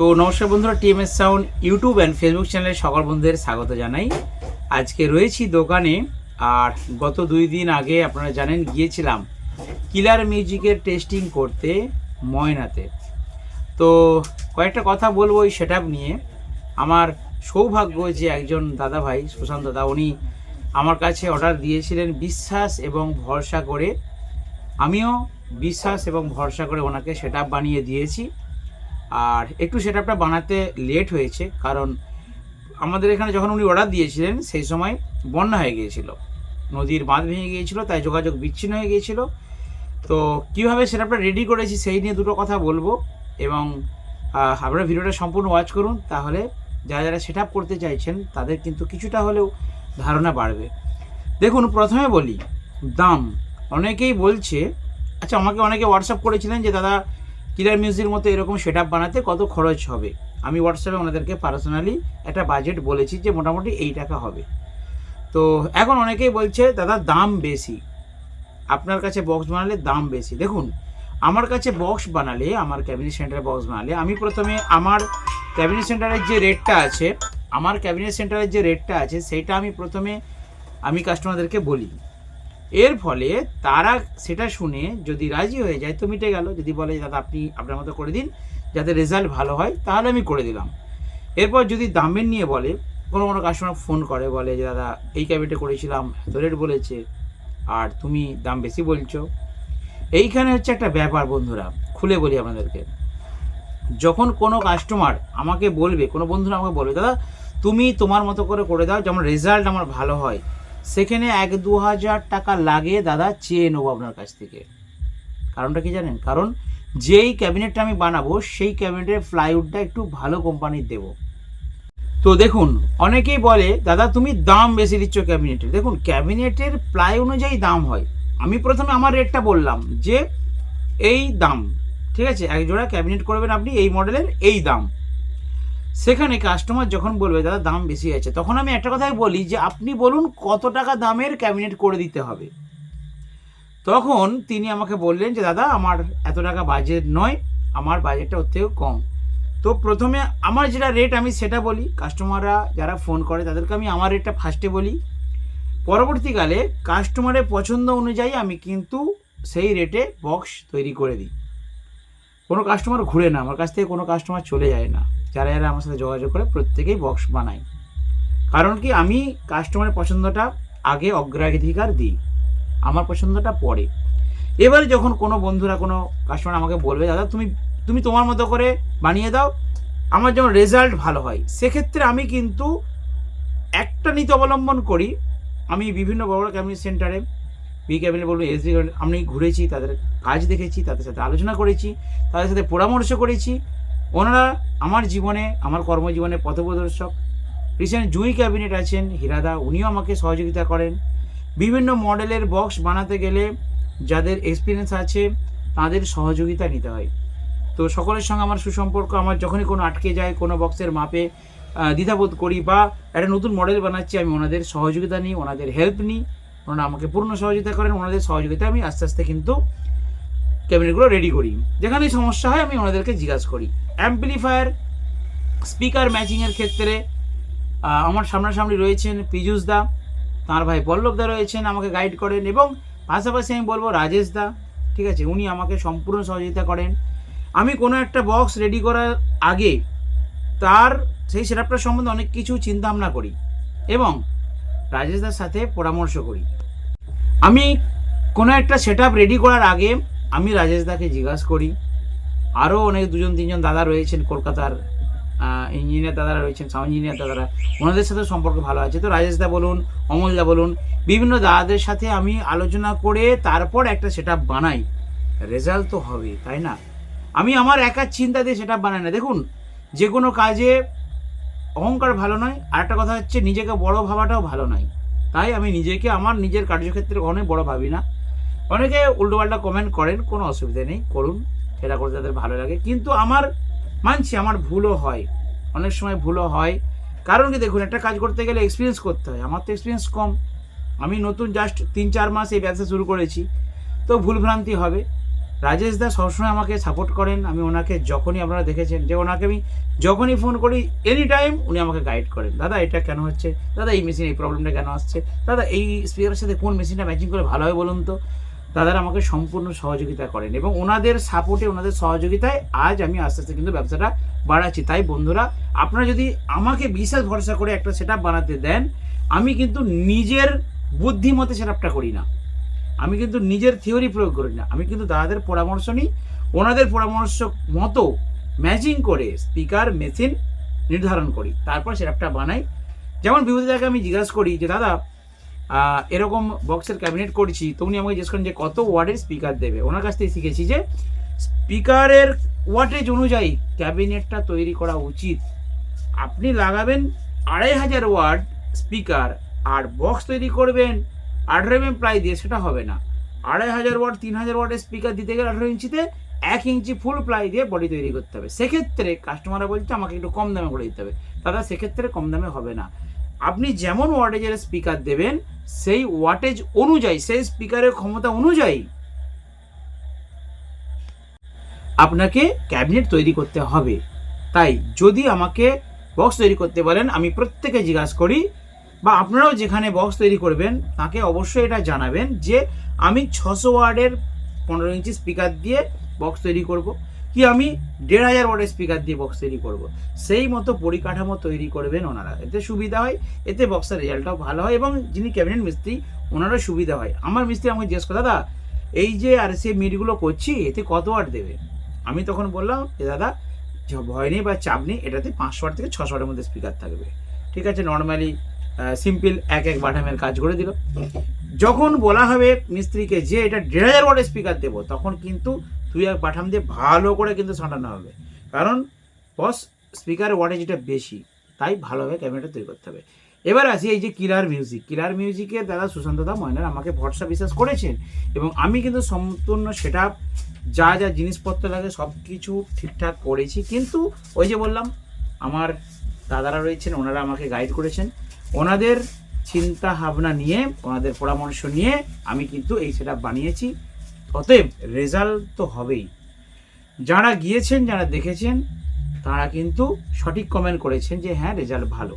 So নমস্কার বন্ধুরা, TMS sound YouTube and Facebook চ্যানেলে সকল বন্ধুদের স্বাগত জানাই। আজকে রয়েছি দোকানে, আর গত দুই দিন আগে আপনারা জানেন গিয়েছিলাম কিলার মিউজিকের টেস্টিং করতে ময়নাতে। তো কয়েকটা কথা বলব ওই সেট নিয়ে। আমার সৌভাগ্য যে একজন দাদা ভাই সুশান্ত দাদা উনি আমার কাছে অর্ডার দিয়েছিলেন বিশ্বাস এবং ভরসা করে। আমিও বিশ্বাস এবং ভরসা করে ওনাকে সেট বানিয়ে দিয়েছি। আর একটু সেটআপটা বানাতে লেট হয়েছে, কারণ আমাদের এখানে যখন উনি অর্ডার দিয়েছিলেন, সেই সময় বন্যা হয়ে গিয়েছিল। নদীর বাঁধ ভেঙে গিয়েছিল, তাই যোগাযোগ বিচ্ছিন্ন হয়ে গিয়েছিল। তো কীভাবে সেটআপটা রেডি করেছি, সেই নিয়ে দুটো কথা বলব এবং আপনারা ভিডিওটা সম্পূর্ণ ওয়াচ করুন, তাহলে যারা যারা সেট করতে চাইছেন, তাদের কিন্তু কিছুটা হলেও ধারণা বাড়বে। দেখুন, প্রথমে বলি, দাম। অনেকেই বলছে আচ্ছা আমাকে অনেকে হোয়াটসঅ্যাপ করেছিলেন যে, দাদা কিলার মিউজিকের মতো এরকম সেট বানাতে কত খরচ হবে? আমি হোয়াটসঅ্যাপে ওনাদেরকে পার্সোনালি একটা বাজেট বলেছি যে মোটামুটি এই টাকা হবে। তো এখন অনেকেই বলছে, দাদা, দাম বেশি। আপনার কাছে বক্স বানালে দাম বেশি। দেখুন, আমার কাছে বক্স বানালে, আমার ক্যাবিনেট সেন্টারে বক্স বানালে, আমি প্রথমে আমার ক্যাবিনেট সেন্টারের যে রেটটা আছে, আমার ক্যাবিনেট সেন্টারের যে রেটটা আছে সেইটা আমি প্রথমে আমি কাস্টমারদেরকে বলি। এর ফলে তারা সেটা শুনে যদি রাজি হয়ে যায়, তো মিটে গেল। যদি বলে, দাদা, আপনি আপনার মতো করে দিন, যাতে রেজাল্ট ভালো হয়, তাহলে আমি করে দিলাম। এরপর যদি দামের নিয়ে বলে, কোনো কোনো কাস্টমার ফোন করে, বলে যে, দাদা, এই ক্যাবিনেটে করেছিলাম, এত রেট বলেছে, আর তুমি দাম বেশি বলছো। এইখানে হচ্ছে একটা ব্যাপার বন্ধুরা, খুলে বলি আপনাদেরকে। যখন কোনো কাস্টমার আমাকে বলবে, কোনো বন্ধুরা আমাকে বলবে, দাদা, তুমি তোমার মতো করে করে দাও, যেমন রেজাল্ট আমার ভালো হয় সেখানে এক দু হাজার টাকা লাগে দাদা চেয়ে নেব আপনার কাছ থেকে। কারণটা কি জানেন? কারণ যেই ক্যাবিনেটটা আমি বানাবো, সেই ক্যাবিনেটের প্লাইউডটা একটু ভালো কোম্পানির দেবো। তো দেখুন, অনেকেই বলে, দাদা, তুমি দাম বেশি দিচ্ছ ক্যাবিনেটের। দেখুন, ক্যাবিনেটের প্লাই অনুযায়ী দাম হয়। আমি প্রথমে আমার রেটটা বললাম যে, এই দাম। ঠিক আছে? এক জোড়া ক্যাবিনেট করবেন আপনি, এই মডেলের এই দাম। সেখানে কাস্টমার যখন বলবে, দাদা, দাম বেশি আছে তখন আমি একটা কথাই বলি যে, আপনি বলুন কত টাকা দামের ক্যাবিনেট করে দিতে হবে? তখন তিনি আমাকে বললেন যে, দাদা, আমার এত টাকা বাজেট নয়, আমার বাজেটটা ওর থেকেও কম। তো প্রথমে আমার যেটা রেট আমি সেটা বলি। কাস্টমাররা যারা ফোন করে, তাদেরকে আমি আমার রেটটা ফার্স্টে বলি। পরবর্তীকালে কাস্টমারের পছন্দ অনুযায়ী আমি কিন্তু সেই রেটে বক্স তৈরি করে দিই। কোনো কাস্টমার ঘুরে না, আমার কাছ থেকে কোনো কাস্টমার চলে যায় না। যারা যারা আমার সাথে যোগাযোগ করে প্রত্যেকেই বক্স বানাই কারণ কি, আমি কাস্টমারের পছন্দটা আগে অগ্রাধিকার দিই। আমার পছন্দটা পরে। এবারে যখন কোনো বন্ধুরা, কোনো কাস্টমার আমাকে বলবে, দাদা, তুমি তুমি তোমার মতো করে বানিয়ে দাও, আমার যেমন রেজাল্ট ভালো হয়। সেক্ষেত্রে আমি কিন্তু একটা নীতি অবলম্বন করি। আমি বিভিন্ন বড় বড় ক্যাবিনেট সেন্টারে বি ক্যাবিনেট বলব এস আমি ঘুরেছি, তাদের কাজ দেখেছি, তাদের সাথে আলোচনা করেছি, তাদের সাথে পরামর্শ করেছি। ওনারা আমার জীবনে, আমার কর্মজীবনে পথপ্রদর্শক। রিসেন্ট জুই ক্যাবিনেট আছেন হিরাদা, উনিও আমাকে সহযোগিতা করেন। বিভিন্ন মডেলের বক্স বানাতে গেলে যাদের এক্সপিরিয়েন্স আছে, তাদের সহযোগিতা নিতে হয়। তো সকলের সঙ্গে আমার সুসম্পর্ক, আমার যখনই কোনো আটকে যায়, কোনো বক্সের মাপে দ্বিধাবোধ করি বা একটা নতুন মডেল বানাচ্ছি, আমি ওনাদের সহযোগিতা নিই, ওনাদের হেল্প নিই, ওনারা আমাকে পূর্ণ সহযোগিতা করেন, ওনাদের সহযোগিতা আমি আস্তে আস্তে কিন্তু ক্যাবিনেটগুলো রেডি করি। যেখানেই সমস্যা হয়, আমি ওনাদেরকে জিজ্ঞাসা করি। অ্যাম্পলিফায়ার স্পিকার ম্যাচিংয়ের ক্ষেত্রে আমার সামনাসামনি রয়েছেন পীযুষ দা, তাঁর ভাই পল্লব দা রয়েছেন, আমাকে গাইড করেন এবং পাশাপাশি আমি বলব রাজেশ দা, ঠিক আছে? উনি আমাকে সম্পূর্ণ সহযোগিতা করেন। আমি কোনো একটা বক্স রেডি করার আগে তার, সেই সেটআপটার সম্বন্ধে অনেক কিছু চিন্তা ভাবনা করি এবং রাজেশ দার সাথে পরামর্শ করি। আমি কোনো একটা সেট রেডি করার আগে আমি রাজেশ দাকে জিজ্ঞাসা করি আরও অনেক দুজন, তিনজন দাদা রয়েছেন কলকাতার ইঞ্জিনিয়ার দাদারা রয়েছেন সাউন্ড ইঞ্জিনিয়ার দাদারা, ওনাদের সাথে সম্পর্ক ভালো আছে। তো রাজেশ দা বলুন, অমল দা বলুন, বিভিন্ন দাদাদের সাথে আমি আলোচনা করে তারপর একটা সেট বানাই। রেজাল্ট তো হবে, তাই না? আমি আমার একার চিন্তা দিয়ে সেটা বানাই না। দেখুন, যে কোনো কাজে অহংকার ভালো নয়, আর একটা কথা হচ্ছে, নিজেকে বড় ভাবাটাও ভালো নয়। তাই আমি নিজেকে, আমার নিজের কার্যক্ষেত্রে অনেক বড় ভাবি না। অনেকে উল্টোপাল্টা কমেন্ট করেন, কোনো অসুবিধা নেই, করুন সেটা করতে তাদের ভালো লাগে। কিন্তু আমার, মানছি আমার ভুলও হয়, অনেক সময় ভুলও হয়। কারণ কি দেখুন, একটা কাজ করতে গেলে এক্সপিরিয়েন্স করতে হয়, আমার তো এক্সপিরিয়েন্স কম। আমি নতুন জাস্ট তিন চার মাস এই ব্যবসা শুরু করেছি, তো ভুলভ্রান্তি হবে। রাজেশ দা সবসময় আমাকে সাপোর্ট করেন, আমি ওনাকে যখনই আপনারা দেখেছেন, যে ওনাকে আমি যখনই ফোন করি এনি টাইম উনি আমাকে গাইড করেন। দাদা, এটা কেন হচ্ছে? দাদা, এই মেশিন এই প্রবলেমটা কেন আসছে? দাদা, এই স্পিকারের সাথে কোন মেশিনটা ম্যাচিং করে ভালো হয় বলুন তো? দাদারা আমাকে সম্পূর্ণ সহযোগিতা করেন এবং ওনাদের সাপোর্টে ওনাদের সহযোগিতায় আজ আমি আস্তে আস্তে কিন্তু ব্যবসাটা বাড়াচ্ছি। তাই বন্ধুরা, আপনারা যদি আমাকে বিশেষ ভরসা করে একটা সেট বানাতে দেন, আমি কিন্তু নিজের বুদ্ধিমতে সেট করি না। আমি কিন্তু নিজের থিওরি প্রয়োগ করি না। আমি কিন্তু দাদাদের পরামর্শ নিই। ওনাদের পরামর্শ মতো ম্যাচিং করে স্পিকার মেশিন নির্ধারণ করি। তারপর সেটআপটা বানাই। যেমন জায়গায় আমি জিজ্ঞাসা করি যে, দাদা এরকম বক্সের ক্যাবিনেট করছি তো উনি আমাকে জিজ্ঞেস করেন যে কত ওয়ার্ডের স্পিকার দেবে? ওনার কাছ থেকে শিখেছি যে স্পিকারের ওয়াটেজ অনুযায়ী ক্যাবিনেটটা তৈরি করা উচিত। আপনি লাগাবেন আড়াই হাজার ওয়াট স্পিকার আর বক্স তৈরি করবেন আঠারো এম প্লাই দিয়ে, সেটা হবে না। আড়াই হাজার ওয়াট তিন হাজার ওয়াটের স্পিকার দিতে গেলে আঠারো ইঞ্চিতে এক ইঞ্চি ফুল প্লাই দিয়ে বডি তৈরি করতে হবে। সেক্ষেত্রে কাস্টমাররা বলছে আমাকে একটু কম দামে করে দিতে হবে। দাদা, সেক্ষেত্রে কম দামে হবে না। আপনি যেমন ওয়াটেজের স্পিকার দেবেন, সেই ওয়াটেজ অনুযায়ী, সেই স্পিকারের ক্ষমতা অনুযায়ী আপনাকে ক্যাবিনেট তৈরি করতে হবে। তাই যদি আমাকে বক্স তৈরি করতে বলেন, আমি প্রত্যেকে জিজ্ঞাসা করি বা আপনারাও যেখানে বক্স তৈরি করবেন, তাকে অবশ্যই এটা জানাবেন যে আমি ছশো ওয়ার্ডের পনেরো ইঞ্চি স্পিকার দিয়ে বক্স তৈরি করব। কি আমি দেড় হাজার ওয়ার্ডের স্পিকার দিয়ে বক্স তৈরি করব? সেই মতো পরিকাঠামো তৈরি করবেন ওনারা। এতে সুবিধা হয়, এতে বক্সের রেজাল্টটাও ভালো হয় এবং যিনি ক্যাবিনেট মিস্ত্রি, ওনারও সুবিধা হয়। আমার মিস্ত্রি আমাকে জিজ্ঞেস করে, দাদা, এই যে আর সে মিটগুলো করছি, এতে কত ওয়াট দেবে? আমি তখন বললাম যে দাদা ভয় নেই বা চাপ নেই, এটাতে পাঁচশো ওয়াট থেকে ছশো ওয়াটের মধ্যে স্পিকার থাকবে। ঠিক আছে নর্মালি সিম্পল এক এক বাটামের কাজ করে দিল যখন বলা হবে মিস্ত্রিকে যে এটা দেড় হাজার ওয়াটের স্পিকার দেবো, তখন কিন্তু দুই এক বাটাম দিয়ে ভালো করে কিন্তু সাঁটানো হবে। কারণ বস স্পিকার ওয়াটেজ এটা বেশি, তাই ভালোভাবে ক্যামেরাটা তৈরি করতে হবে। এবার আসি এই যে কিলার মিউজিক কিলার মিউজিকের দাদা সুশান্ত দা ময়নার আমাকে ভরসা বিশ্বাস করেছেন এবং আমি কিন্তু সম্পূর্ণ সেটা যা যা জিনিসপত্র লাগে সব কিছু ঠিকঠাক করেছি। কিন্তু ওই যে বললাম, আমার দাদারা রয়েছেন, ওনারা আমাকে গাইড করেছেন। ওনাদের চিন্তা ভাবনা নিয়ে, ওনাদের পরামর্শ নিয়ে আমি কিন্তু এই সেটা বানিয়েছি। অতএব রেজাল্ট তো হবেই। যারা গিয়েছেন, যারা দেখেছেন, তারা কিন্তু সঠিক কমেন্ট করেছেন যে হ্যাঁ রেজাল্ট ভালো।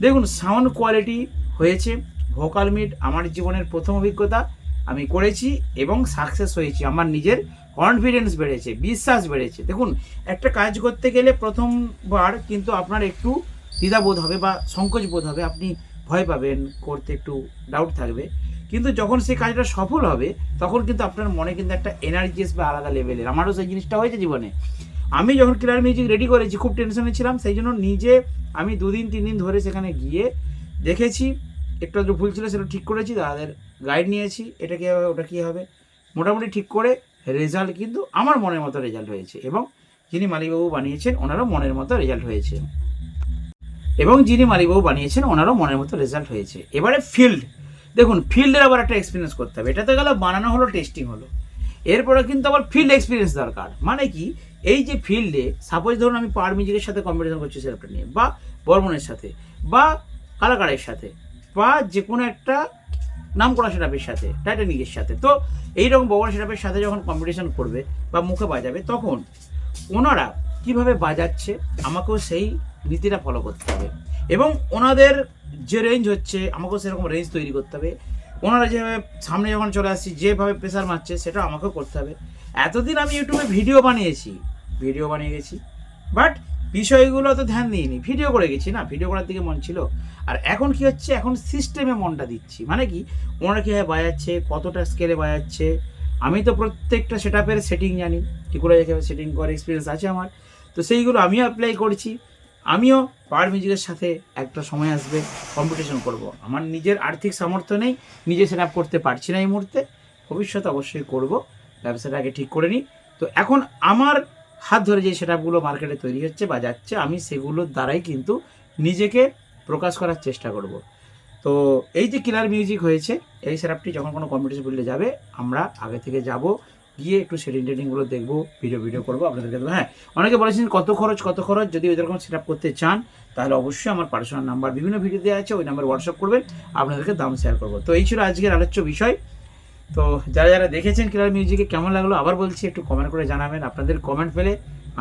দেখুন সাউন্ড কোয়ালিটি হয়েছে। ভোকাল মিট আমার জীবনের প্রথম অভিজ্ঞতা। আমি করেছি এবং সাকসেস হয়েছি। আমার নিজের কনফিডেন্স বেড়েছে, বিশ্বাস বেড়েছে। দেখুন, একটা কাজ করতে গেলে প্রথমবার কিন্তু আপনার একটু দ্বিধাবোধ হবে বা সংকোচ বোধ হবে। আপনি ভয় পাবেন, করতে একটু ডাউট থাকবে। কিন্তু যখন সেই কাজটা সফল হবে, তখন কিন্তু আপনার মনে কিন্তু একটা এনার্জি আসবে আলাদা লেভেলের আমারও সেই জিনিসটা হয়েছে জীবনে। আমি যখন ক্লিয়ার মিউজিক রেডি করেছি, খুব টেনশনে ছিলাম, সেই জন্য নিজে আমি দুদিন তিন দিন ধরে সেখানে গিয়ে দেখেছি, একটু একটু ভুল ছিল, সেটা ঠিক করেছি তাদের গাইড নিয়েছি, এটা কী হবে ওটা কী হবে। মোটামুটি ঠিক করে রেজাল্ট কিন্তু আমার মনের মতো রেজাল্ট হয়েছে এবং যিনি মালিকবাবু বানিয়েছেন, ওনারও মনের মতো রেজাল্ট হয়েছে। এবং যিনি মালিকবাবু বানিয়েছেন, ওনারও মনের মতো রেজাল্ট হয়েছে। এবারে ফিল্ড দেখুন, ফিল্ডের আবার একটা এক্সপিরিয়েন্স করতে হবে। এটা তো গেল বানানো হলো টেস্টিং হলো। এরপরে কিন্তু আবার ফিল্ড এক্সপিরিয়েন্স দরকার। মানে কি? এই যে ফিল্ডে সাপোজ ধরুন আমি পাওয়ার মিউজিকের সাথে কম্পিটিশন করছি সেটা নিয়ে, বা বর্মনের সাথে, বা কালাকারের সাথে, বা যে কোনো একটা নাম করা সেটাপের সাথে টাইটানিকের সাথে। তো এইরকম বড় সেটাপের সাথে যখন কম্পিটিশন করবে বা মুখে বাজাবে, তখন ওনারা কীভাবে বাজাচ্ছে, আমাকেও সেই নীতিটা ফলো করতে হবে। এবং ওনাদের যে রেঞ্জ হচ্ছে, আমাকেও সেরকম রেঞ্জ তৈরি করতে হবে। ওনারা যেভাবে সামনে যখন চলে আসছি, যেভাবে প্রেশার মারছে সেটা আমাকেও করতে হবে। এতদিন আমি ইউটিউবে ভিডিও বানিয়েছি ভিডিও বানিয়ে গেছি। বাট বিষয়গুলো তো ধ্যান দিইনি। ভিডিও করে গেছি না ভিডিও করার দিকে মন ছিল। আর এখন কি হচ্ছে, এখন সিস্টেমে মনটা দিচ্ছি। মানে কি, ওনারা কীভাবে বাজাচ্ছে, কতটা স্কেলে বাজাচ্ছে, আমি তো প্রত্যেকটা সেটআপের সেটিং জানি, কী করে সেটিং করে এক্সপিরিয়েন্স আছে আমার। তো সেইগুলো আমিও অ্যাপ্লাই করছি। আমিও পাওয়ার মিউজিকের সাথে একটা সময় আসবে কম্পিটিশন করব। আমার নিজের আর্থিক সামর্থ্য নেই, নিজে সেট করতে পারছি না এই মুহূর্তে। ভবিষ্যতে অবশ্যই করব, ব্যবসাটা আগে ঠিক করে নিই। তো এখন আমার হাত ধরে যে সেটআপগুলো মার্কেটে তৈরি হচ্ছে বা যাচ্ছে, আমি সেগুলোর দ্বারাই কিন্তু নিজেকে প্রকাশ করার চেষ্টা করব। তো এই যে কিলার মিউজিক হয়েছে, এই সেটআপটি যখন কোনো কম্পিটিশন ফিল্ডে যাবে, আমরা আগে থেকে যাব গিয়ে একটু সেটিং টেটিংগুলো দেখব ভিডিও ভিডিও করব, আপনাদেরকে হ্যাঁ অনেকে বলেছেন কত খরচ কত খরচ? যদি ওইরকম সেট আপ করতে চান, তাহলে অবশ্যই আমার পার্সোনাল নাম্বার বিভিন্ন ভিডিও দেওয়া আছে, ওই নাম্বার হোয়াটসঅ্যাপ করবেন, আপনাদেরকে দাম শেয়ার করব। তো এই ছিল আজকের আলোচ্য বিষয়। তো যারা যারা দেখেছেন কিলার মিউজিকে কেমন লাগল, আবার বলছি, একটু কমেন্ট করে জানাবেন। আপনাদের কমেন্ট পেলে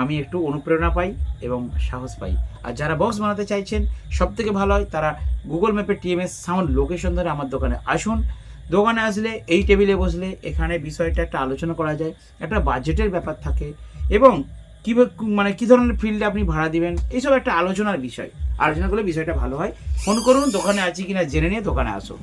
আমি একটু অনুপ্রেরণা পাই এবং সাহস পাই। আর যারা বক্স বানাতে চাইছেন সব থেকে ভালো হয়, তারা গুগল ম্যাপে টিএমএস সাউন্ড লোকেশন ধরে আমার দোকানে আসুন। দোকানে আসলে এই টেবিলে বসলে এখানে বিষয়টা একটা আলোচনা করা যায়, একটা বাজেটের ব্যাপার থাকে এবং কীভাবে মানে কী ধরনের ফিল্ডে আপনি ভাড়া দিবেন, এইসব একটা আলোচনার বিষয়। আলোচনা করলে বিষয়টা ভালো হয়। ফোন করুন, দোকানে আছি কিনা জেনে নিয়ে দোকানে আসুন।